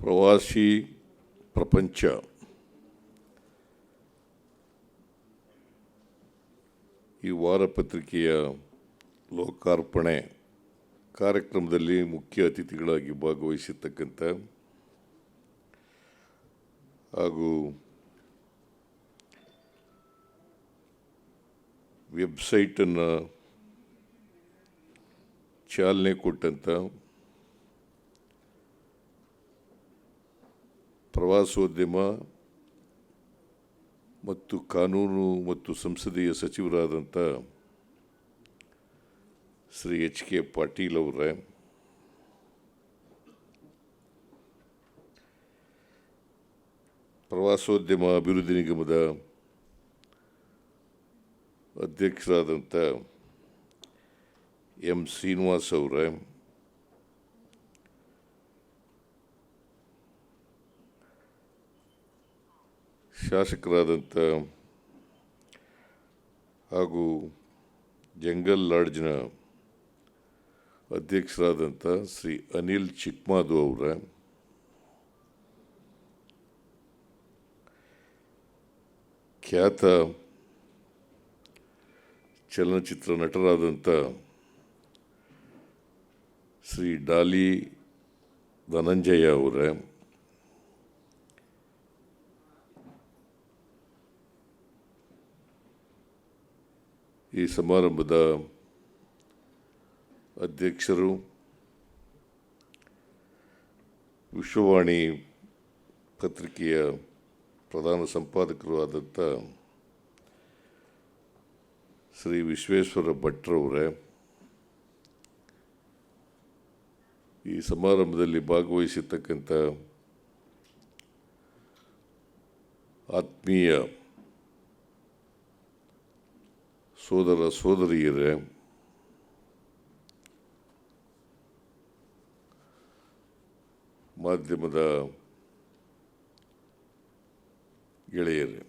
ಪ್ರವಾಸಿ ಪ್ರಪಂಚ. ಈ ವಾರಪತ್ರಿಕೆಯ ಲೋಕಾರ್ಪಣೆ ಕಾರ್ಯಕ್ರಮದಲ್ಲಿ ಮುಖ್ಯ ಅತಿಥಿಗಳಾಗಿ ಭಾಗವಹಿಸಿರ್ತಕ್ಕಂಥ ಹಾಗೂ ವೆಬ್ಸೈಟನ್ನು ಚಾಲನೆ ಕೊಟ್ಟಂಥ ಪ್ರವಾಸೋದ್ಯಮ ಮತ್ತು ಕಾನೂನು ಮತ್ತು ಸಂಸದೀಯ ಸಚಿವರಾದಂಥ ಶ್ರೀ ಎಚ್ ಕೆ ಪಾಟೀಲ್ ಅವರೇ, ಪ್ರವಾಸೋದ್ಯಮ ಅಭಿವೃದ್ಧಿ ನಿಗಮದ ಅಧ್ಯಕ್ಷರಾದಂಥ ಎಂ ಶ್ರೀನಿವಾಸ್ ಅವರೇ ಶಾಸಕರಾದಂಥ ಹಾಗೂ ಜಂಗಲ್ ಲಾಡ್ಜ್ನ ಅಧ್ಯಕ್ಷರಾದಂಥ ಶ್ರೀ ಅನಿಲ್ ಚಿಕ್ಮಾದು ಅವರ. ಖ್ಯಾತ ಚಲನಚಿತ್ರ ನಟರಾದಂಥ ಶ್ರೀ ಡಾಲಿ ಧನಂಜಯ ಅವರೇ. ಈ ಸಮಾರಂಭದ ಅಧ್ಯಕ್ಷರು ವಿಶ್ವವಾಣಿ ಪತ್ರಿಕೆಯ ಪ್ರಧಾನ ಸಂಪಾದಕರು ಆದಂಥ ಶ್ರೀ ವಿಶ್ವೇಶ್ವರ ಭಟ್ರವರೇ ಈ ಸಮಾರಂಭದಲ್ಲಿ ಭಾಗವಹಿಸಿರ್ತಕ್ಕಂಥ ಆತ್ಮೀಯ ಸೋದರ ಸೋದರಿಯರೇ ಮಾಧ್ಯಮದ ಗೆಳೆಯರೇ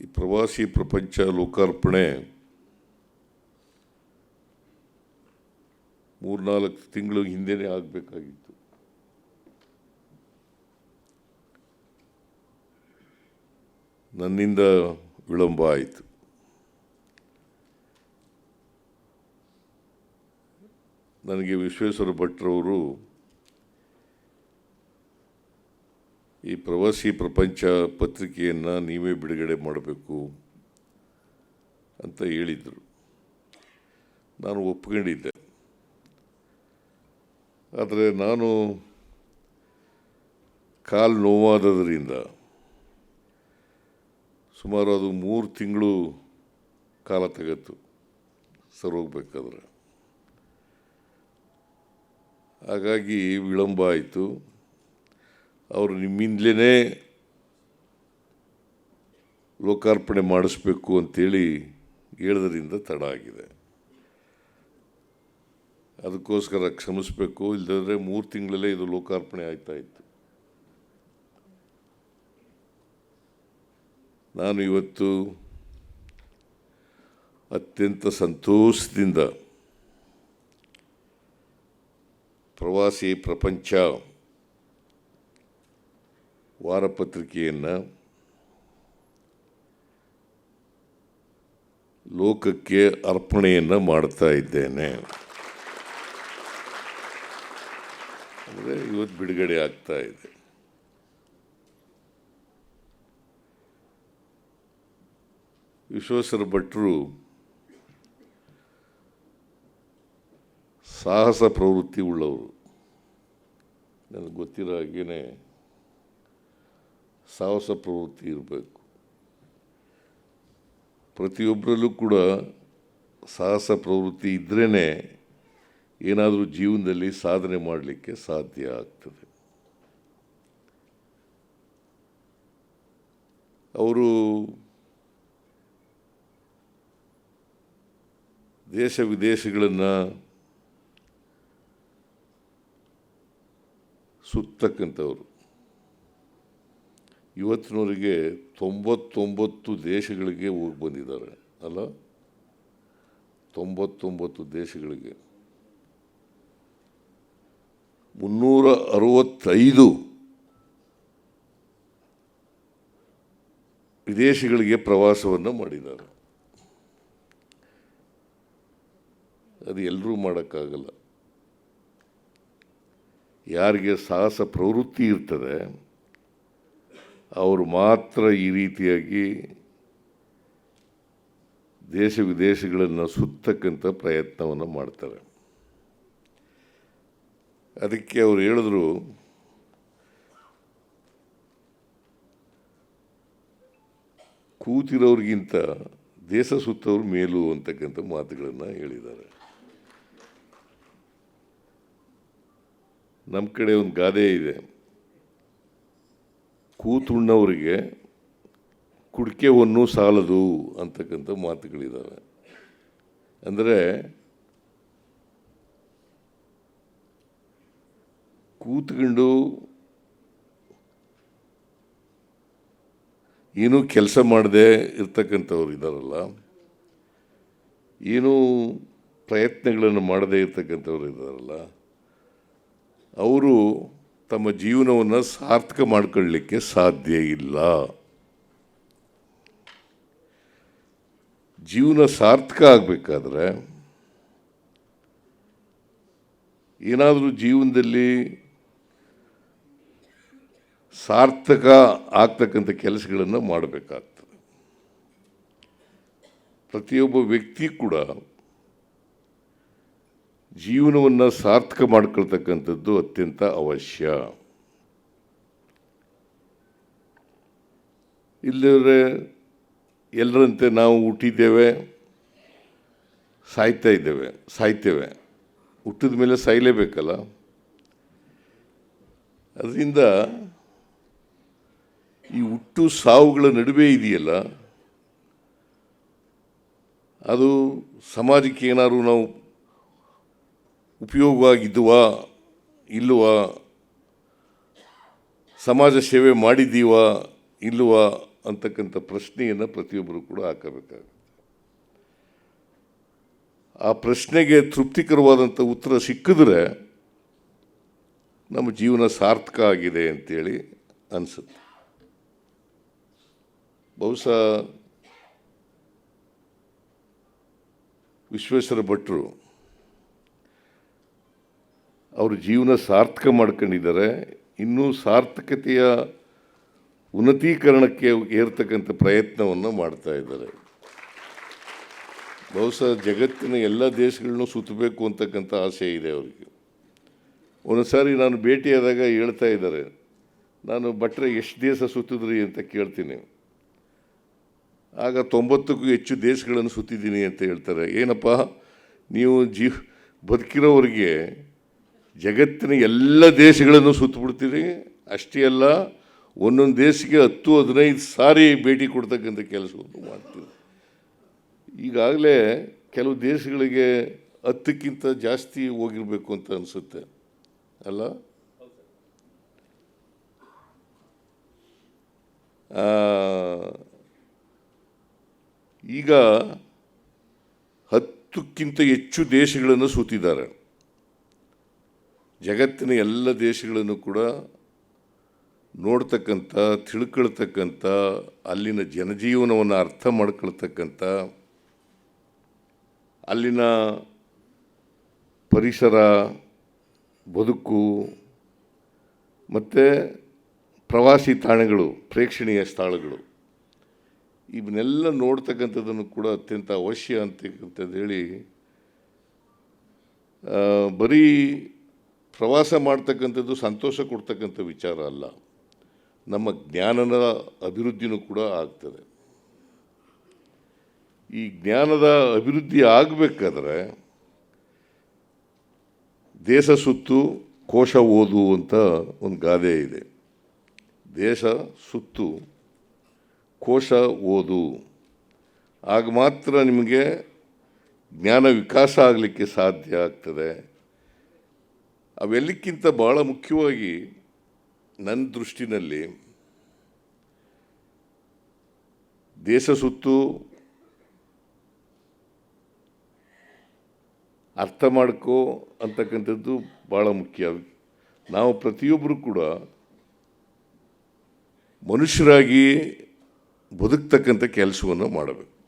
ಈ ಪ್ರವಾಸಿ ಪ್ರಪಂಚ ಲೋಕಾರ್ಪಣೆ ಮೂರ್ನಾಲ್ಕು ತಿಂಗಳು ಹಿಂದೆನೇ ಆಗಬೇಕಾಗಿತ್ತು. ನನ್ನಿಂದ ವಿಳಂಬ ಆಯಿತು. ನನಗೆ ವಿಶ್ವೇಶ್ವರ ಭಟ್ರವರು ಈ ಪ್ರವಾಸಿ ಪ್ರಪಂಚ ಪತ್ರಿಕೆಯನ್ನು ನೀವೇ ಬಿಡುಗಡೆ ಮಾಡಬೇಕು ಅಂತ ಹೇಳಿದರು. ನಾನು ಒಪ್ಕೊಂಡಿದ್ದೆ. ಆದರೆ ನಾನು ಕಾಲು ನೋವಾದದ್ರಿಂದ ಸುಮಾರು ಅದು ಮೂರು ತಿಂಗಳು ಕಾಲ ತೆಗತ್ತು ಸರ್ ಹೋಗ್ಬೇಕಾದ್ರೆ. ಹಾಗಾಗಿ ವಿಳಂಬ ಆಯಿತು. ಅವರು ನಿಮ್ಮಿಂದಲೇ ಲೋಕಾರ್ಪಣೆ ಮಾಡಿಸ್ಬೇಕು ಅಂತೇಳಿ ಹೇಳೋದ್ರಿಂದ ತಡ ಆಗಿದೆ. ಅದಕ್ಕೋಸ್ಕರ ಕ್ಷಮಿಸಬೇಕು ಇಲ್ಲದ್ರೆ ಮೂರು ತಿಂಗಳಲ್ಲೇ ಇದು ಲೋಕಾರ್ಪಣೆ ಆಗ್ತಾ ಇತ್ತು ನಾನು ಇವತ್ತು ಅತ್ಯಂತ ಸಂತೋಷದಿಂದ ಪ್ರವಾಸಿ ಪ್ರಪಂಚ ವಾರಪತ್ರಿಕೆಯನ್ನು ಲೋಕಕ್ಕೆ ಅರ್ಪಣೆಯನ್ನು ಮಾಡ್ತಾ ಇದ್ದೇನೆ. ಅಂದರೆ ಇವತ್ತು ಬಿಡುಗಡೆ ಆಗ್ತಾ ಇದೆ. ವಿಶ್ವೇಶ್ವರ ಭಟ್ರು ಸಾಹಸ ಪ್ರವೃತ್ತಿ ಉಳ್ಳವರು. ನನಗೆ ಗೊತ್ತಿರೋ ಹಾಗೇನೇ ಸಾಹಸ ಪ್ರವೃತ್ತಿ ಇರಬೇಕು. ಪ್ರತಿಯೊಬ್ಬರಲ್ಲೂ ಕೂಡ ಸಾಹಸ ಪ್ರವೃತ್ತಿ ಇದ್ರೇ ಏನಾದರೂ ಜೀವನದಲ್ಲಿ ಸಾಧನೆ ಮಾಡಲಿಕ್ಕೆ ಸಾಧ್ಯ ಆಗ್ತದೆ. ಅವರು ದೇಶ ವಿದೇಶಗಳನ್ನು ಸುತ್ತಕ್ಕಂಥವ್ರು. ಇವತ್ತಿನವರಿಗೆ ತೊಂಬತ್ತೊಂಬತ್ತು ದೇಶಗಳಿಗೆ ಹೋಗಿ ಬಂದಿದ್ದಾರೆ, ಅಲ್ಲ? ತೊಂಬತ್ತೊಂಬತ್ತು ದೇಶಗಳಿಗೆ. ಮುನ್ನೂರ ಅರವತ್ತೈದು ವಿದೇಶಗಳಿಗೆ ಪ್ರವಾಸವನ್ನು ಮಾಡಿದ್ದಾರೆ. ಅದು ಎಲ್ಲರೂ ಮಾಡೋಕ್ಕಾಗಲ್ಲ. ಯಾರಿಗೆ ಸಾಹಸ ಪ್ರವೃತ್ತಿ ಇರ್ತದೆ, ಅವರು ಮಾತ್ರ ಈ ರೀತಿಯಾಗಿ ದೇಶ ವಿದೇಶಗಳನ್ನು ಸುತ್ತಕ್ಕಂಥ ಪ್ರಯತ್ನವನ್ನು ಮಾಡ್ತಾರೆ. ಅದಕ್ಕೆ ಅವರು ಹೇಳಿದ್ರು, ಕೂತಿರೋರಿಗಿಂತ ದೇಶ ಸುತ್ತವ್ರು ಮೇಲು ಅಂತಕ್ಕಂಥ ಮಾತುಗಳನ್ನು ಹೇಳಿದ್ದಾರೆ. ನಮ್ಮ ಕಡೆ ಒಂದು ಗಾದೆ ಇದೆ. ಕೂತುಣ್ಣವರಿಗೆ ಕುಡಿಕೆವನ್ನು ಸಾಲದು ಅಂತಕ್ಕಂಥ ಮಾತುಗಳಿದ್ದಾವೆ ಅಂದರೆ ಕೂತ್ಕೊಂಡು ಏನೂ ಕೆಲಸ ಮಾಡದೆ ಇರ್ತಕ್ಕಂಥವ್ರು ಇದ್ದಾರಲ್ಲ ಏನೂ ಪ್ರಯತ್ನಗಳನ್ನು ಮಾಡದೇ ಇರ್ತಕ್ಕಂಥವ್ರು ಇದ್ದಾರಲ್ಲ ಅವರು ತಮ್ಮ ಜೀವನವನ್ನು ಸಾರ್ಥಕ ಮಾಡ್ಕೊಳ್ಳಿಕ್ಕೆ ಸಾಧ್ಯ ಇಲ್ಲ. ಜೀವನ ಸಾರ್ಥಕ ಆಗಬೇಕಾದ್ರೆ ಏನಾದರೂ ಜೀವನದಲ್ಲಿ ಸಾರ್ಥಕ ಆಗ್ತಕ್ಕಂಥ ಕೆಲಸಗಳನ್ನು ಮಾಡಬೇಕಾಗ್ತದೆ. ಪ್ರತಿಯೊಬ್ಬ ವ್ಯಕ್ತಿ ಕೂಡ ಜೀವನವನ್ನು ಸಾರ್ಥಕ ಮಾಡ್ಕೊಳ್ತಕ್ಕಂಥದ್ದು ಅತ್ಯಂತ ಅವಶ್ಯ. ಇಲ್ಲದ್ರೆ ಎಲ್ಲರಂತೆ ನಾವು ಹುಟ್ಟಿದ್ದೇವೆ, ಸಾಯ್ತಾ ಇದ್ದೇವೆ, ಸಾಯ್ತೇವೆ. ಹುಟ್ಟಿದ ಮೇಲೆ ಸಾಯಲೇಬೇಕಲ್ಲ? ಅದರಿಂದ ಈ ಹುಟ್ಟು ಸಾವುಗಳ ನಡುವೆ ಇದೆಯಲ್ಲ? ಅದು ಸಮಾಜಕ್ಕೆ ಏನಾದರೂ ನಾವು ಉಪಯೋಗವಾಗಿದ್ದುವಾ, ಇಲ್ಲವಾ, ಸಮಾಜ ಸೇವೆ ಮಾಡಿದ್ದೀವಾ, ಇಲ್ಲವಾ ಅಂತಕ್ಕಂಥ ಪ್ರಶ್ನೆಯನ್ನು ಪ್ರತಿಯೊಬ್ಬರು ಕೂಡ ಹಾಕಬೇಕಾಗುತ್ತೆ. ಆ ಪ್ರಶ್ನೆಗೆ ತೃಪ್ತಿಕರವಾದಂಥ ಉತ್ತರ ಸಿಕ್ಕಿದ್ರೆ ನಮ್ಮ ಜೀವನ ಸಾರ್ಥಕ ಆಗಿದೆ ಅಂತೇಳಿ ಅನಿಸುತ್ತೆ. ಬಹುಶಃ ವಿಶ್ವೇಶ್ವರ ಭಟ್ರು ಅವರು ಜೀವನ ಸಾರ್ಥಕ ಮಾಡ್ಕೊಂಡಿದ್ದಾರೆ. ಇನ್ನೂ ಸಾರ್ಥಕತೆಯ ಉನ್ನತೀಕರಣಕ್ಕೆ ಏರ್ತಕ್ಕಂಥ ಪ್ರಯತ್ನವನ್ನು ಮಾಡ್ತಾ ಇದ್ದಾರೆ. ಬಹುಶಃ ಜಗತ್ತಿನ ಎಲ್ಲ ದೇಶಗಳನ್ನು ಸುತ್ತಬೇಕು ಅಂತಕ್ಕಂಥ ಆಸೆ ಇದೆ ಅವರಿಗೆ. ಒಂದೊಂದು ಸಾರಿ ನಾನು ಭೇಟಿಯಾದಾಗ ಹೇಳ್ತಾ ಇದ್ದಾರೆ, ನಾನು ಭಟ್ರೆ, ಎಷ್ಟು ದೇಶ ಸುತ್ತಿದ್ರಿ ಅಂತ ಕೇಳ್ತೀನಿ. ಆಗ ತೊಂಬತ್ತಕ್ಕೂ ಹೆಚ್ಚು ದೇಶಗಳನ್ನು ಸುತ್ತಿದ್ದೀನಿ ಅಂತ ಹೇಳ್ತಾರೆ. ಏನಪ್ಪ, ನೀವು ಜೀವ್ ಬದುಕಿರೋರಿಗೆ ಜಗತ್ತಿನ ಎಲ್ಲ ದೇಶಗಳನ್ನು ಸುತ್ತಬಿಡ್ತೀರಿ? ಅಷ್ಟೇ ಅಲ್ಲ, ಒಂದೊಂದು ದೇಶಕ್ಕೆ ಹತ್ತು, ಹದಿನೈದು ಸಾರಿ ಭೇಟಿ ಕೊಡ್ತಕ್ಕಂಥ ಕೆಲಸವನ್ನು ಮಾಡ್ತೀವಿ. ಈಗಾಗಲೇ ಕೆಲವು ದೇಶಗಳಿಗೆ ಹತ್ತಕ್ಕಿಂತ ಜಾಸ್ತಿ ಹೋಗಿರಬೇಕು ಅಂತ ಅನಿಸುತ್ತೆ. ಅಲ್ಲ? ಈಗ ಹತ್ತಕ್ಕಿಂತ ಹೆಚ್ಚು ದೇಶಗಳನ್ನು ಸುತ್ತಿದ್ದಾರೆ ಜಗತ್ತಿನ ಎಲ್ಲ ದೇಶಗಳನ್ನು ಕೂಡ ನೋಡ್ತಕ್ಕಂಥ, ತಿಳ್ಕೊಳ್ತಕ್ಕಂಥ, ಅಲ್ಲಿನ ಜನಜೀವನವನ್ನು ಅರ್ಥ ಮಾಡ್ಕೊಳ್ತಕ್ಕಂಥ, ಅಲ್ಲಿನ ಪರಿಸರ, ಬದುಕು, ಮತ್ತು ಪ್ರವಾಸಿ ತಾಣಗಳು, ಪ್ರೇಕ್ಷಣೀಯ ಸ್ಥಳಗಳು ಇವನ್ನೆಲ್ಲ ನೋಡ್ತಕ್ಕಂಥದ್ದನ್ನು ಕೂಡ ಅತ್ಯಂತ ಅವಶ್ಯ ಅಂತಕ್ಕಂಥದ್ದು ಹೇಳಿ ಬರೀ ಪ್ರವಾಸ ಮಾಡ್ತಕ್ಕಂಥದ್ದು ಸಂತೋಷ ಕೊಡ್ತಕ್ಕಂಥ ವಿಚಾರ ಅಲ್ಲ. ನಮ್ಮ ಜ್ಞಾನದ ಅಭಿವೃದ್ಧಿನೂ ಕೂಡ ಆಗ್ತದೆ. ಈ ಜ್ಞಾನದ ಅಭಿವೃದ್ಧಿ ಆಗಬೇಕಾದ್ರೆ ದೇಶ ಸುತ್ತು, ಕೋಶ ಓದು ಅಂತ ಒಂದು ಗಾದೆ ಇದೆ. ದೇಶ ಸುತ್ತು, ಕೋಶ ಓದು. ಆಗ ಮಾತ್ರ ನಿಮಗೆ ಜ್ಞಾನ ವಿಕಾಸ ಆಗಲಿಕ್ಕೆ ಸಾಧ್ಯ ಆಗ್ತದೆ. ಅವೆಲ್ಲಕ್ಕಿಂತ ಭಾಳ ಮುಖ್ಯವಾಗಿ ನನ್ನ ದೃಷ್ಟಿನಲ್ಲಿ ದೇಶ ಸುತ್ತು ಅರ್ಥ ಮಾಡ್ಕೋ ಅಂತಕ್ಕಂಥದ್ದು ಭಾಳ ಮುಖ್ಯ. ನಾವು ಪ್ರತಿಯೊಬ್ಬರು ಕೂಡ ಮನುಷ್ಯರಾಗಿ ಬದುಕ್ತಕ್ಕಂಥ ಕೆಲಸವನ್ನು ಮಾಡಬೇಕು.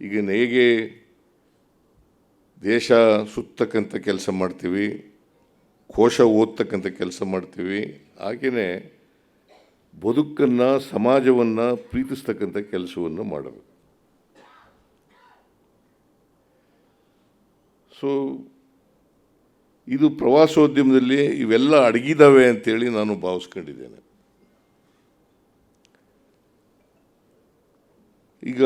ಈಗ ಹೇಗೆ ದೇಶ ಸುತ್ತಕ್ಕಂಥ ಕೆಲಸ ಮಾಡ್ತೀವಿ ಕೋಶ ಓದ್ತಕ್ಕಂಥ ಕೆಲಸ ಮಾಡ್ತೀವಿ. ಹಾಗೆಯೇ ಬದುಕನ್ನು, ಸಮಾಜವನ್ನು ಪ್ರೀತಿಸ್ತಕ್ಕಂಥ ಕೆಲಸವನ್ನು ಮಾಡಬೇಕು. ಸೊ ಇದು ಪ್ರವಾಸೋದ್ಯಮದಲ್ಲಿ ಇವೆಲ್ಲ ಅಡಗಿದಾವೆ ಅಂತೇಳಿ ನಾನು ಭಾವಿಸ್ಕೊಂಡಿದ್ದೇನೆ. ಈಗ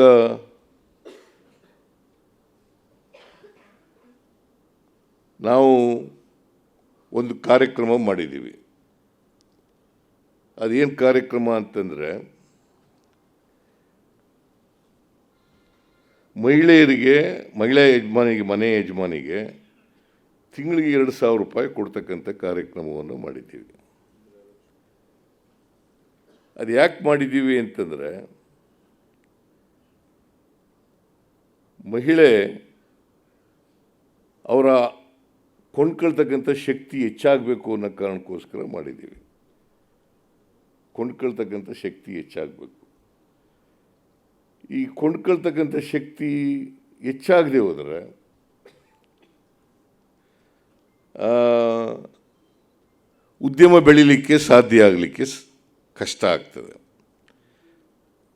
ನಾವು ಒಂದು ಕಾರ್ಯಕ್ರಮ ಮಾಡಿದ್ದೀವಿ. ಅದೇನು ಕಾರ್ಯಕ್ರಮ ಅಂತಂದರೆ, ಮಹಿಳೆಯರಿಗೆ, ಮಹಿಳಾ ಯಜಮಾನಿಗೆ, ಮನೆ ಯಜಮಾನಿಗೆ ತಿಂಗಳಿಗೆ ಎರಡು ಸಾವಿರ ರೂಪಾಯಿ ಕೊಡ್ತಕ್ಕಂಥ ಕಾರ್ಯಕ್ರಮವನ್ನು ಮಾಡಿದ್ದೀವಿ. ಅದು ಯಾಕೆ ಮಾಡಿದ್ದೀವಿ ಅಂತಂದರೆ, ಮಹಿಳೆ ಅವರ ಕೊಂಡ್ಕೊಳ್ತಕ್ಕಂಥ ಶಕ್ತಿ ಹೆಚ್ಚಾಗಬೇಕು ಅನ್ನೋ ಕಾರಣಕ್ಕೋಸ್ಕರ ಮಾಡಿದ್ದೀವಿ. ಕೊಂಡ್ಕೊಳ್ತಕ್ಕಂಥ ಶಕ್ತಿ ಹೆಚ್ಚಾಗಬೇಕು. ಈ ಕೊಂಡ್ಕೊಳ್ತಕ್ಕಂಥ ಶಕ್ತಿ ಹೆಚ್ಚಾಗದೆ ಹೋದರೆ ಉದ್ಯಮ ಬೆಳಿಲಿಕ್ಕೆ ಸಾಧ್ಯ ಆಗಲಿಕ್ಕೆ ಕಷ್ಟ ಆಗ್ತದೆ.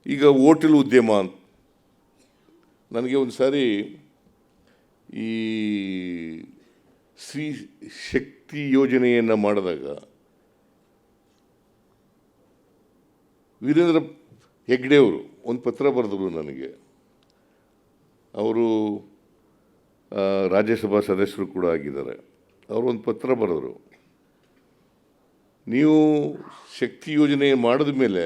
ಈಗ ಓಟೆಲ್ ಉದ್ಯಮ ಅಂತ, ನನಗೆ ಒಂದು ಸಾರಿ ಈ ಸ್ತ್ರೀ ಶಕ್ತಿ ಯೋಜನೆಯನ್ನು ಮಾಡಿದಾಗ ವೀರೇಂದ್ರ ಹೆಗ್ಡೆಯವರು ಒಂದು ಪತ್ರ ಬರೆದರು ನನಗೆ. ಅವರು ರಾಜ್ಯಸಭಾ ಸದಸ್ಯರು ಕೂಡ ಆಗಿದ್ದಾರೆ. ಅವರು ಒಂದು ಪತ್ರ ಬರೆದರು. ನೀವು ಶಕ್ತಿ ಯೋಜನೆ ಮಾಡಿದ ಮೇಲೆ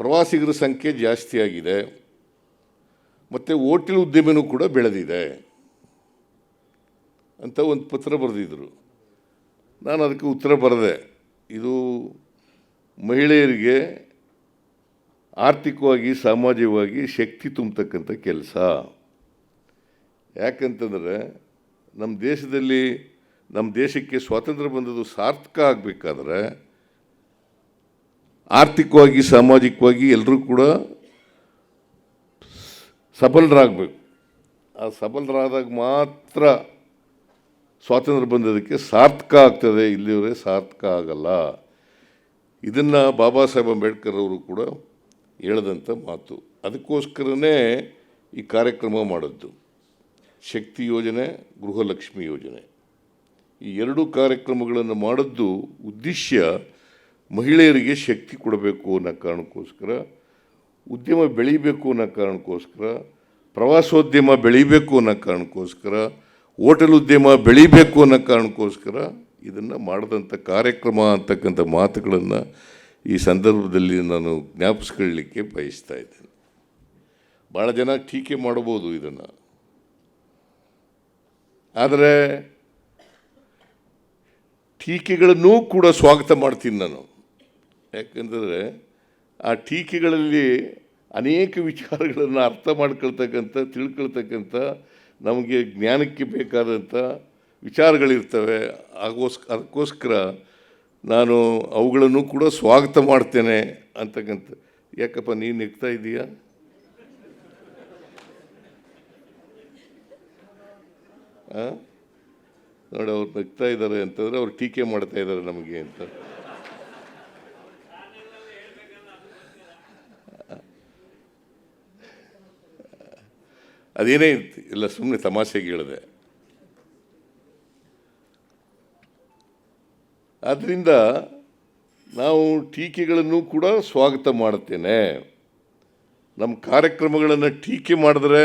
ಪ್ರವಾಸಿಗರ ಸಂಖ್ಯೆ ಜಾಸ್ತಿ ಆಗಿದೆ, ಮತ್ತು ಹೋಟೆಲ್ ಉದ್ಯಮನೂ ಕೂಡ ಬೆಳೆದಿದೆ. ಅಂತ ಒಂದು ಪತ್ರ ಬರೆದಿದ್ದರು ನಾನು ಅದಕ್ಕೆ ಉತ್ತರ ಬರೆದೆ. ಇದು ಮಹಿಳೆಯರಿಗೆ ಆರ್ಥಿಕವಾಗಿ, ಸಾಮಾಜಿಕವಾಗಿ ಶಕ್ತಿ ತುಂಬತಕ್ಕಂಥ ಕೆಲಸ. ಯಾಕಂತಂದರೆ ನಮ್ಮ ದೇಶದಲ್ಲಿ, ನಮ್ಮ ದೇಶಕ್ಕೆ ಸ್ವಾತಂತ್ರ್ಯ ಬಂದದ್ದು ಸಾರ್ಥಕ ಆಗಬೇಕಾದ್ರೆ ಆರ್ಥಿಕವಾಗಿ, ಸಾಮಾಜಿಕವಾಗಿ ಎಲ್ಲರೂ ಕೂಡ ಸಬಲರಾಗಬೇಕು. ಆ ಸಬಲರಾದಾಗ ಮಾತ್ರ ಸ್ವಾತಂತ್ರ್ಯ ಬಂದದಕ್ಕೆ ಸಾರ್ಥಕ ಆಗ್ತದೆ, ಇಲ್ಲಿವರೆ ಸಾರ್ಥಕ ಆಗಲ್ಲ. ಇದನ್ನು ಬಾಬಾ ಸಾಹೇಬ್ ಅಂಬೇಡ್ಕರ್ ಅವರು ಕೂಡ ಹೇಳಿದಂಥ ಮಾತು. ಅದಕ್ಕೋಸ್ಕರನೇ ಈ ಕಾರ್ಯಕ್ರಮ ಮಾಡಿದ್ದು ಶಕ್ತಿ ಯೋಜನೆ, ಗೃಹಲಕ್ಷ್ಮಿ ಯೋಜನೆ. ಈ ಎರಡು ಕಾರ್ಯಕ್ರಮಗಳನ್ನು ಮಾಡಿದ್ದು ಉದ್ದೇಶ ಮಹಿಳೆಯರಿಗೆ ಶಕ್ತಿ ಕೊಡಬೇಕು ಅನ್ನೋ ಕಾರಣಕ್ಕೋಸ್ಕರ, ಉದ್ಯಮ ಬೆಳೀಬೇಕು ಅನ್ನೋ ಕಾರಣಕ್ಕೋಸ್ಕರ, ಪ್ರವಾಸೋದ್ಯಮ ಬೆಳೀಬೇಕು ಅನ್ನೋ ಕಾರಣಕ್ಕೋಸ್ಕರ ಹೋಟೆಲ್ ಉದ್ಯಮ ಬೆಳೀಬೇಕು ಅನ್ನೋ ಕಾರಣಕ್ಕೋಸ್ಕರ ಇದನ್ನು ಮಾಡಿದಂಥ ಕಾರ್ಯಕ್ರಮ ಅಂತಕ್ಕಂಥ ಮಾತುಗಳನ್ನು ಈ ಸಂದರ್ಭದಲ್ಲಿ ನಾನು ಜ್ಞಾಪಿಸ್ಕೊಳ್ಳಿಕ್ಕೆ ಬಯಸ್ತಾ ಇದ್ದೇನೆ. ಭಾಳ ಜನ ಟೀಕೆ ಮಾಡಬಹುದು ಇದನ್ನು. ಆದರೆ ಟೀಕೆಗಳನ್ನೂ ಕೂಡ ಸ್ವಾಗತ ಮಾಡ್ತೀನಿ ನಾನು. ಯಾಕಂದರೆ ಆ ಟೀಕೆಗಳಲ್ಲಿ ಅನೇಕ ವಿಚಾರಗಳನ್ನು ಅರ್ಥ ಮಾಡ್ಕೊಳ್ತಕ್ಕಂಥ, ತಿಳ್ಕೊಳ್ತಕ್ಕಂಥ ನಮಗೆ ಜ್ಞಾನಕ್ಕೆ ಬೇಕಾದಂಥ ವಿಚಾರಗಳಿರ್ತವೆ. ಆಗೋಸ್ ಅದಕ್ಕೋಸ್ಕರ ನಾನು ಅವುಗಳನ್ನು ಕೂಡ ಸ್ವಾಗತ ಮಾಡ್ತೇನೆ ಅಂತಕ್ಕಂಥ, ಯಾಕಪ್ಪ ನೀನು ನೆಗ್ತಾ ಇದೀಯಾ? ನೋಡಿ, ಅವ್ರು ನಗ್ತಾ ಇದ್ದಾರೆ ಅಂತಂದರೆ ಅವ್ರು ಟೀಕೆ ಮಾಡ್ತಾ ಇದ್ದಾರೆ ನಮಗೆ ಅಂತ. ಅದೇನೇ ಇತ್ತು ಇಲ್ಲ ಸುಮ್ಮನೆ ತಮಾಷೆಗೆ ಹೇಳಿದೆ. ಆದ್ದರಿಂದ ನಾವು ಟೀಕೆಗಳನ್ನು ಕೂಡ ಸ್ವಾಗತ ಮಾಡುತ್ತೇನೆ. ನಮ್ಮ ಕಾರ್ಯಕ್ರಮಗಳನ್ನು ಟೀಕೆ ಮಾಡಿದ್ರೆ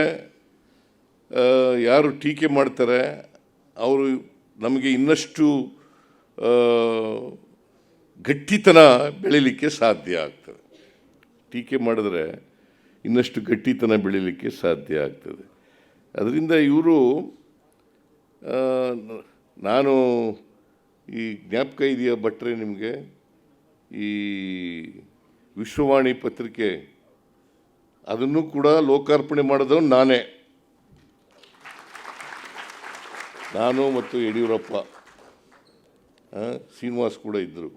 ಯಾರು ಟೀಕೆ ಮಾಡ್ತಾರೆ, ಅವರು ನಮಗೆ ಇನ್ನಷ್ಟು ಗಟ್ಟಿತನ ಬೆಳೀಲಿಕ್ಕೆ ಸಾಧ್ಯ ಆಗ್ತದೆ. ಟೀಕೆ ಮಾಡಿದ್ರೆ ಇನ್ನಷ್ಟು ಗಟ್ಟಿತನ ಬೆಳೀಲಿಕ್ಕೆ ಸಾಧ್ಯ ಆಗ್ತದೆ. ಅದರಿಂದ ಇವರು ನಾನು ಈ ಜ್ಞಾಪಕ ಇದೆಯಾ ಭಟ್ರೆ ನಿಮಗೆ? ಈ ವಿಶ್ವವಾಣಿ ಪತ್ರಿಕೆ, ಅದನ್ನು ಕೂಡ ಲೋಕಾರ್ಪಣೆ ಮಾಡಿದವನು ನಾನೇ. ನಾನು ಮತ್ತು ಯಡಿಯೂರಪ್ಪ ಶ್ರೀನಿವಾಸ್ ಕೂಡ ಇದ್ದರು.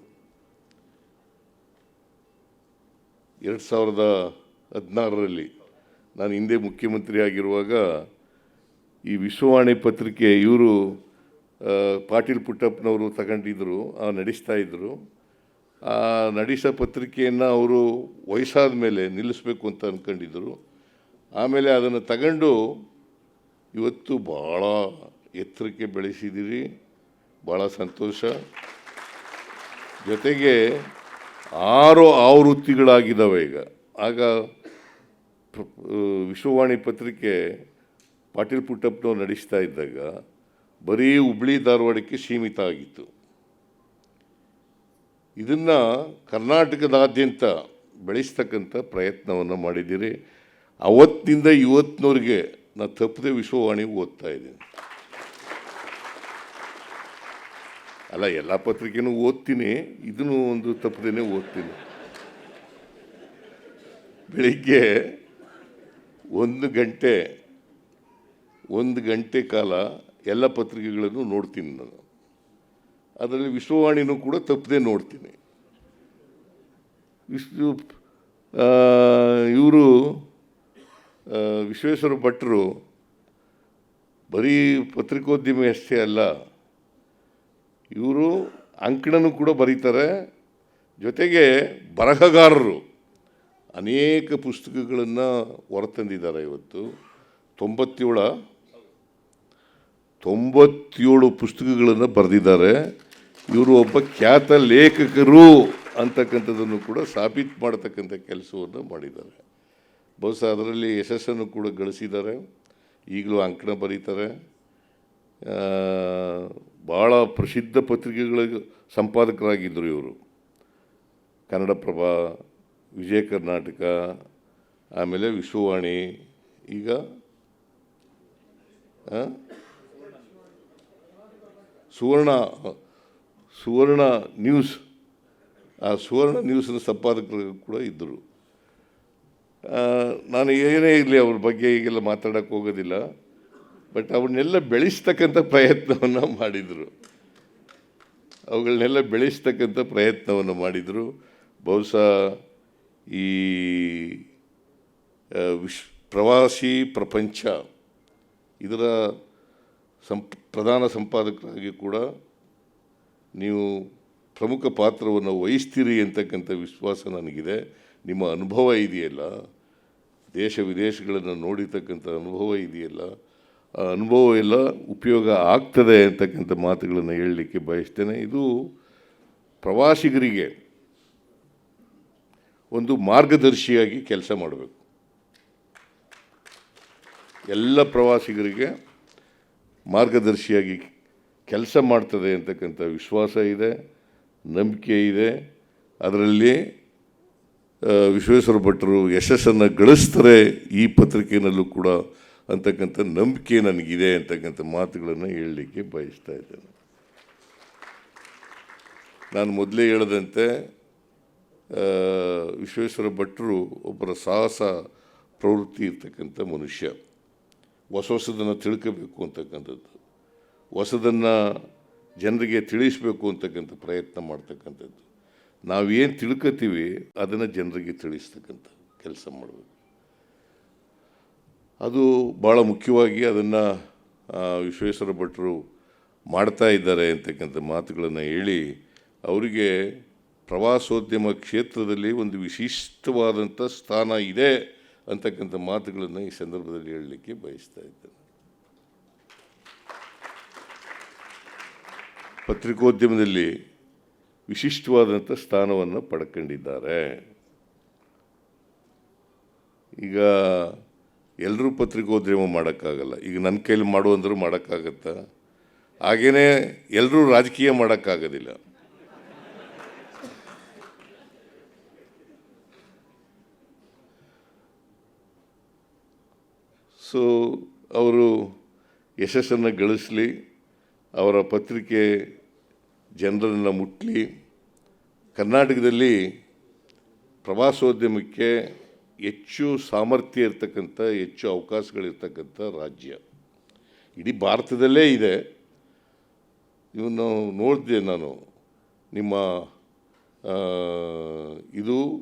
ಎರಡು ಸಾವಿರದ ಹದಿನಾರರಲ್ಲಿ ನಾನು ಹಿಂದೆ ಮುಖ್ಯಮಂತ್ರಿ ಆಗಿರುವಾಗ ಈ ವಿಶ್ವವಾಣಿ ಪತ್ರಿಕೆ, ಇವರು ಪಾಟೀಲ್ ಪುಟ್ಟಪ್ಪನವರು ತಗೊಂಡಿದ್ದರು ನಡೆಸ್ತಾ ಇದ್ದರು ಆ, ನಡೆಸೋ ಪತ್ರಿಕೆಯನ್ನು ಅವರು ವಯಸ್ಸಾದ ಮೇಲೆ ನಿಲ್ಲಿಸ್ಬೇಕು ಅಂತ ಅಂದ್ಕೊಂಡಿದ್ದರು ಆಮೇಲೆ ಅದನ್ನು ತಗೊಂಡು ಇವತ್ತು ಭಾಳ ಎತ್ತರಕ್ಕೆ ಬೆಳೆಸಿದ್ದೀರಿ ಭಾಳ ಸಂತೋಷ. ಜೊತೆಗೆ ಆರು ಆವೃತ್ತಿಗಳಾಗಿದ್ದಾವೆ ಈಗ. ಆಗ ವಿಶ್ವವಾಣಿ ಪತ್ರಿಕೆ ಪಾಟೀಲ್ ಪುಟ್ಟಪ್ಪನವ್ರು ನಡೆಸ್ತಾ ಇದ್ದಾಗ ಬರೀ ಹುಬ್ಳಿ ಧಾರವಾಡಕ್ಕೆ ಸೀಮಿತ ಆಗಿತ್ತು. ಇದನ್ನು ಕರ್ನಾಟಕದಾದ್ಯಂತ ಬೆಳೆಸ್ತಕ್ಕಂಥ ಪ್ರಯತ್ನವನ್ನು ಮಾಡಿದ್ದೀರಿ. ಅವತ್ತಿನಿಂದ ಇವತ್ತಿನವ್ರಿಗೆ ನಾನು ತಪ್ಪದೆ ವಿಶ್ವವಾಣಿ ಓದ್ತಾ ಇದ್ದೀನಿ. ಅಲ್ಲ, ಎಲ್ಲ ಪತ್ರಿಕೆನೂ ಓದ್ತೀನಿ, ಇದನ್ನು ಒಂದು ತಪ್ಪದೇನೆ ಓದ್ತೀನಿ. ಬೆಳಿಗ್ಗೆ ಒಂದು ಗಂಟೆ ಒಂದು ಗಂಟೆ ಕಾಲ ಎಲ್ಲ ಪತ್ರಿಕೆಗಳನ್ನು ನೋಡ್ತೀನಿ ನಾನು. ಅದರಲ್ಲಿ ವಿಶ್ವವಾಣಿನೂ ಕೂಡ ತಪ್ಪದೆ ನೋಡ್ತೀನಿ. ವಿಶ್ವ ಇವರು ವಿಶ್ವೇಶ್ವರ ಭಟ್ರು ಬರೀ ಪತ್ರಿಕೋದ್ಯಮಿ ಅಷ್ಟೇ ಅಲ್ಲ, ಇವರು ಅಂಕಣನೂ ಕೂಡ ಬರೀತಾರೆ. ಜೊತೆಗೆ ಬರಹಗಾರರು. ಅನೇಕ ಪುಸ್ತಕಗಳನ್ನು ಹೊರತಂದಿದ್ದಾರೆ ಇವತ್ತು. ತೊಂಬತ್ತೇಳ, ತೊಂಬತ್ತೇಳು ಪುಸ್ತಕಗಳನ್ನು ಬರೆದಿದ್ದಾರೆ. ಇವರು ಒಬ್ಬ ಖ್ಯಾತ ಲೇಖಕರು ಅಂತಕ್ಕಂಥದ್ದನ್ನು ಕೂಡ ಸಾಬೀತು ಮಾಡತಕ್ಕಂಥ ಕೆಲಸವನ್ನು ಮಾಡಿದ್ದಾರೆ. ಬಹುಶಃ ಅದರಲ್ಲಿ ಯಶಸ್ಸನ್ನು ಕೂಡ ಗಳಿಸಿದ್ದಾರೆ. ಈಗಲೂ ಅಂಕಣ ಬರೀತಾರೆ. ಭಾಳ ಪ್ರಸಿದ್ಧ ಪತ್ರಿಕೆಗಳ ಸಂಪಾದಕರಾಗಿದ್ದರು ಇವರು. ಕನ್ನಡಪ್ರಭ ವಿಜಯ ಕರ್ನಾಟಕ, ಆಮೇಲೆ ವಿಶ್ವವಾಣಿ ಈಗ? ಸುವರ್ಣ ಸುವರ್ಣ ನ್ಯೂಸ್. ಆ ಸುವರ್ಣ ನ್ಯೂಸ್ನ ಸಂಪಾದಕರು ಕೂಡ ಇದ್ದರು. ನಾನು ಏನೇ ಇರಲಿ ಅವ್ರ ಬಗ್ಗೆ ಈಗೆಲ್ಲ ಮಾತಾಡೋಕ್ಕೆ ಹೋಗೋದಿಲ್ಲ, ಬಟ್ ಅವನ್ನೆಲ್ಲ ಬೆಳೆಸ್ತಕ್ಕಂಥ ಪ್ರಯತ್ನವನ್ನು ಮಾಡಿದರು. ಅವುಗಳನ್ನೆಲ್ಲ ಬೆಳೆಸ್ತಕ್ಕಂಥ ಪ್ರಯತ್ನವನ್ನು ಮಾಡಿದರು. ಬಹುಶಃ ಈ ವಿಶ್, ಪ್ರವಾಸಿ ಪ್ರಪಂಚ, ಇದರ ಸಂಪ್, ಪ್ರಧಾನ ಸಂಪಾದಕರಾಗಿ ಕೂಡ ನೀವು ಪ್ರಮುಖ ಪಾತ್ರವನ್ನು ವಹಿಸ್ತೀರಿ ಅಂತಕ್ಕಂಥ ವಿಶ್ವಾಸ ನನಗಿದೆ. ನಿಮ್ಮ ಅನುಭವ ಇದೆಯಲ್ಲ? ದೇಶ ವಿದೇಶಗಳನ್ನು ನೋಡಿರ್ತಕ್ಕಂಥ ಅನುಭವ ಇದೆಯಲ್ಲ? ಆ ಅನುಭವ ಎಲ್ಲ ಉಪಯೋಗ ಆಗ್ತದೆ ಅಂತಕ್ಕಂಥ ಮಾತುಗಳನ್ನು ಹೇಳಲಿಕ್ಕೆ ಬಯಸ್ತೇನೆ. ಇದು ಪ್ರವಾಸಿಗರಿಗೆ ಒಂದು ಮಾರ್ಗದರ್ಶಿಯಾಗಿ ಕೆಲಸ ಮಾಡಬೇಕು. ಎಲ್ಲ ಪ್ರವಾಸಿಗರಿಗೆ ಮಾರ್ಗದರ್ಶಿಯಾಗಿ ಕೆಲಸ ಮಾಡ್ತದೆ ಅಂತಕ್ಕಂಥ ವಿಶ್ವಾಸ ಇದೆ, ನಂಬಿಕೆ ಇದೆ. ಅದರಲ್ಲಿ ವಿಶ್ವೇಶ್ವರ ಭಟ್ರು ಯಶಸ್ಸನ್ನು ಗಳಿಸ್ತಾರೆ ಈ ಪತ್ರಿಕೆಯಲ್ಲೂ ಕೂಡ ಅಂತಕ್ಕಂಥ ನಂಬಿಕೆ ನನಗಿದೆ ಅಂತಕ್ಕಂಥ ಮಾತುಗಳನ್ನು ಹೇಳಲಿಕ್ಕೆ ಬಯಸ್ತಾ ಇದ್ದೇನೆ. ನಾನು ಮೊದಲೇ ಹೇಳದಂತೆ ವಿಶ್ವೇಶ್ವರ ಭಟ್ರು ಒಬ್ಬರ ಸಾಹಸ ಪ್ರವೃತ್ತಿ ಇರ್ತಕ್ಕಂಥ ಮನುಷ್ಯ. ಹೊಸ ಹೊಸದನ್ನು ತಿಳ್ಕೋಬೇಕು ಅಂತಕ್ಕಂಥದ್ದು. ಹೊಸದನ್ನು ಜನರಿಗೆ ತಿಳಿಸ್ಬೇಕು ಅಂತಕ್ಕಂಥ ಪ್ರಯತ್ನ ಮಾಡ್ತಕ್ಕಂಥದ್ದು. ನಾವೇನು ತಿಳ್ಕೊತೀವಿ ಅದನ್ನು ಜನರಿಗೆ ತಿಳಿಸ್ತಕ್ಕಂಥ ಕೆಲಸ ಮಾಡಬೇಕು. ಅದು ಭಾಳ ಮುಖ್ಯವಾಗಿ ಅದನ್ನು ವಿಶ್ವೇಶ್ವರ ಭಟ್ರು ಮಾಡ್ತಾ ಇದ್ದಾರೆ ಅಂತಕ್ಕಂಥ ಮಾತುಗಳನ್ನು ಹೇಳಿ ಅವರಿಗೆ ಪ್ರವಾಸೋದ್ಯಮ ಕ್ಷೇತ್ರದಲ್ಲಿ ಒಂದು ವಿಶಿಷ್ಟವಾದಂಥ ಸ್ಥಾನ ಇದೆ ಅಂತಕ್ಕಂಥ ಮಾತುಗಳನ್ನು ಈ ಸಂದರ್ಭದಲ್ಲಿ ಹೇಳಲಿಕ್ಕೆ ಬಯಸ್ತಾ ಇದ್ದೇನೆ. ಪತ್ರಿಕೋದ್ಯಮದಲ್ಲಿ ವಿಶಿಷ್ಟವಾದಂಥ ಸ್ಥಾನವನ್ನು ಪಡ್ಕೊಂಡಿದ್ದಾರೆ. ಈಗ ಎಲ್ಲರೂ ಪತ್ರಿಕೋದ್ಯಮ ಮಾಡೋಕ್ಕಾಗಲ್ಲ. ಈಗ ನನ್ನ ಕೈಲಿ ಮಾಡು ಅಂದರೂ ಮಾಡೋಕ್ಕಾಗತ್ತಾ? ಹಾಗೆಯೇ ಎಲ್ಲರೂ ರಾಜಕೀಯ ಮಾಡೋಕ್ಕಾಗೋದಿಲ್ಲ. ಸೊ, ಅವರು ಯಶಸ್ಸನ್ನು ಗಳಿಸಲಿ, ಅವರ ಪತ್ರಿಕೆ ಜನರನ್ನು ಮುಟ್ಟಲಿ ಕರ್ನಾಟಕದಲ್ಲಿ ಪ್ರವಾಸೋದ್ಯಮಕ್ಕೆ ಹೆಚ್ಚು ಸಾಮರ್ಥ್ಯ ಇರತಕ್ಕಂಥ, ಹೆಚ್ಚು ಅವಕಾಶಗಳಿರ್ತಕ್ಕಂಥ ರಾಜ್ಯ. ಇಡೀ ಭಾರತದಲ್ಲೇ ಇದೆ. ಇವನ್ನು ನೋಡಿದೆ ನಾನು. ನಿಮ್ಮ ಇದು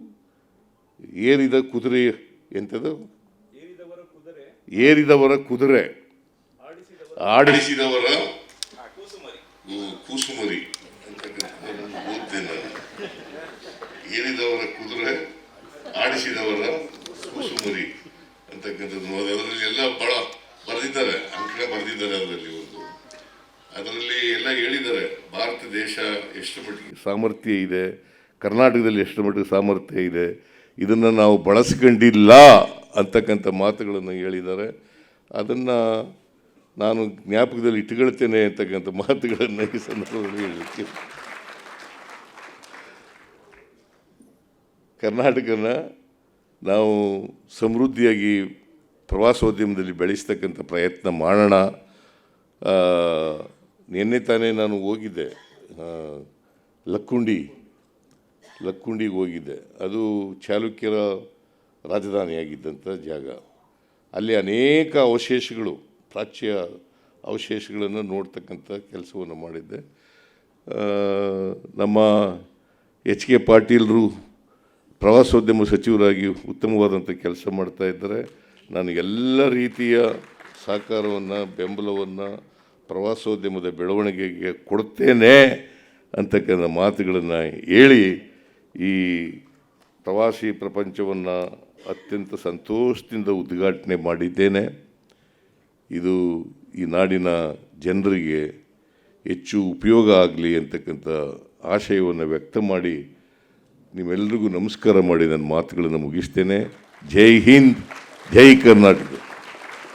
ಏರಿದ ಕುದುರೆ ಎಂಥದ್ದು? ಏರಿದವರ ಕುದುರೆ. ಆಡಿಸಿದವರ ಕೂಸುಮರಿ. ಅಂತಕ್ಕಂಥದ್ದನ್ನು ಓದ್ದೆ ನಾನು. ಏರಿದವರ ಕುದುರೆ ಆಡಿಸಿದವರ ಕೂಸುಮರಿ ಅಂತಕ್ಕಂಥದ್ದು. ಅದರಲ್ಲಿ ಎಲ್ಲ ಬಹಳ ಬರೆದಿದ್ದಾರೆ ಅಂಕಣ ಬರೆದಿದ್ದಾರೆ ಅದರಲ್ಲಿ ಒಂದು. ಅದರಲ್ಲಿ ಎಲ್ಲ ಹೇಳಿದ್ದಾರೆ ಭಾರತ ದೇಶ ಎಷ್ಟು ಮಟ್ಟಿಗೆ ಸಾಮರ್ಥ್ಯ ಇದೆ ಕರ್ನಾಟಕದಲ್ಲಿ ಎಷ್ಟು ಮಟ್ಟಿಗೆ ಸಾಮರ್ಥ್ಯ ಇದೆ ಇದನ್ನು ನಾವು ಬಳಸ್ಕೊಂಡಿಲ್ಲ ಅಂತಕ್ಕಂಥ ಮಾತುಗಳನ್ನು ಹೇಳಿದ್ದಾರೆ. ಅದನ್ನು ನಾನು ಜ್ಞಾಪಕದಲ್ಲಿ ಇಟ್ಕೊಳ್ತೇನೆ ಅಂತಕ್ಕಂಥ ಮಾತುಗಳನ್ನು ಈ ಸಂದರ್ಭದಲ್ಲಿ ಹೇಳಲಿಕ್ಕೆ. ಕರ್ನಾಟಕನ ನಾವು ಸಮೃದ್ಧಿಯಾಗಿ ಪ್ರವಾಸೋದ್ಯಮದಲ್ಲಿ ಬೆಳೆಸ್ತಕ್ಕಂಥ ಪ್ರಯತ್ನ ಮಾಡೋಣ. ನಿನ್ನೆ ತಾನೇ ನಾನು ಹೋಗಿದ್ದೆ. ಲಕ್ಕುಂಡಿ ಲಕ್ಕುಂಡಿಗೆ ಹೋಗಿದ್ದೆ ಅದು ಚಾಲುಕ್ಯರ ರಾಜಧಾನಿಯಾಗಿದ್ದಂಥ ಜಾಗ. ಅಲ್ಲಿ ಅನೇಕ ಅವಶೇಷಗಳು, ಪ್ರಾಚ್ಯ ಅವಶೇಷಗಳನ್ನು ನೋಡ್ತಕ್ಕಂಥ ಕೆಲಸವನ್ನು ಮಾಡಿದ್ದೆ. ನಮ್ಮ ಎಚ್ ಕೆ ಪಾಟೀಲರು ಪ್ರವಾಸೋದ್ಯಮ ಸಚಿವರಾಗಿ ಉತ್ತಮವಾದಂಥ ಕೆಲಸ ಮಾಡ್ತಾ ಇದ್ದಾರೆ. ನಾನು ಎಲ್ಲ ರೀತಿಯ ಸಹಕಾರವನ್ನು, ಬೆಂಬಲವನ್ನು, ಪ್ರವಾಸೋದ್ಯಮದ ಬೆಳವಣಿಗೆಗೆ ಕೊಡ್ತೇನೆ ಅಂತಕ್ಕಂಥ ಮಾತುಗಳನ್ನು ಹೇಳಿ ಈ ಪ್ರವಾಸಿ ಪ್ರಪಂಚವನ್ನು ಅತ್ಯಂತ ಸಂತೋಷದಿಂದ ಉದ್ಘಾಟನೆ ಮಾಡಿದ್ದೇನೆ. ಇದು ಈ ನಾಡಿನ ಜನರಿಗೆ ಹೆಚ್ಚು ಉಪಯೋಗ ಆಗಲಿ ಅಂತಕ್ಕಂಥ ಆಶಯವನ್ನು ವ್ಯಕ್ತ ಮಾಡಿ ನಿಮ್ಮೆಲ್ಲರಿಗೂ ನಮಸ್ಕಾರ ಮಾಡಿ ನನ್ನ ಮಾತುಗಳನ್ನು ಮುಗಿಸ್ತೇನೆ. ಜೈ ಹಿಂದ್, ಜೈ ಕರ್ನಾಟಕ.